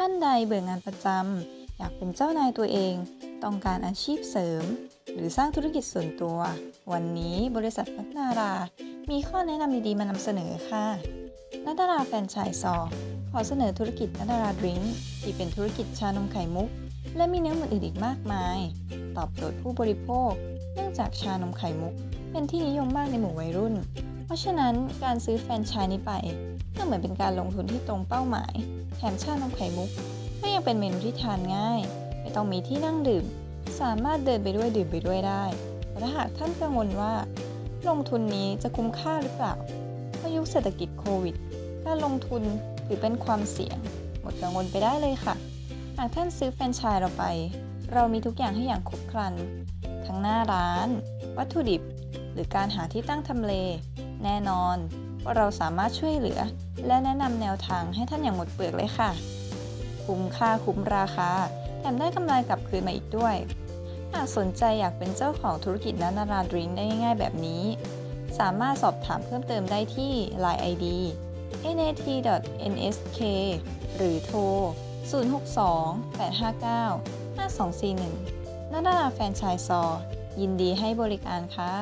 ท่านใดเบื่องานประจำอยากเป็นเจ้านายตัวเอง ต้องการอาชีพเสริม หรือสร้างธุรกิจส่วนตัว วันนี้บริษัทพัฒนารา มีข้อแนะนำดีๆมานำเสนอค่ะนัดาราแฟนชส์ซอขอเสนอธุรกิจนัดาราดริงที่เป็นธุรกิจชานมไข่มุก และมีเนื้อหมูอื่นอีกมากมาย ตอบโจทย์ผู้บริโภค เนื่องจากชานมไข่มุก เป็นที่นิยมมากในหมู่วัยรุ่น เพราะฉะนั้นการซื้อแฟรนไชส์นี้ไปก็เหมือนเป็นการลงทุนที่ตรงเป้าหมาย แถมชานมไข่มุก ก็ยังเป็นเมนูที่ทานง่าย ไม่ต้องมีที่นั่งดื่ม สามารถเดินไปด้วยดื่มไปด้วยได้แต่ถ้าหากท่านกังวลว่า ลงทุนนี้จะคุ้มค่าหรือเปล่าเพราะยุคเศรษฐกิจโควิด การลงทุนถือเป็นความเสี่ยง หมดกังวลไปได้เลยค่ะ หากท่านซื้อแฟรนไชส์เราไป เรามีทุกอย่างให้อย่างครบครัน ทั้งหน้าร้าน วัตถุดิบ หรือการหาที่ตั้งทำเล แน่นอนว่าเราสามารถช่วยเหลือ และแนะนำแนวทางให้ท่านอย่างหมดเปลือกเลยค่ะ คุ้มค่าคุ้มราคา แถมได้กำไรกลับคืนมาอีกด้วย หากสนใจอยากเป็นเจ้าของธุรกิจนานาราดริงได้ง่ายๆแบบนี้ สามารถสอบถามเพิ่มเติมได้ที่ Line ID nat.nsk หรือโทร 062-859-5241นานาราแฟนชส์ซอ ยินดีให้บริการค่ะ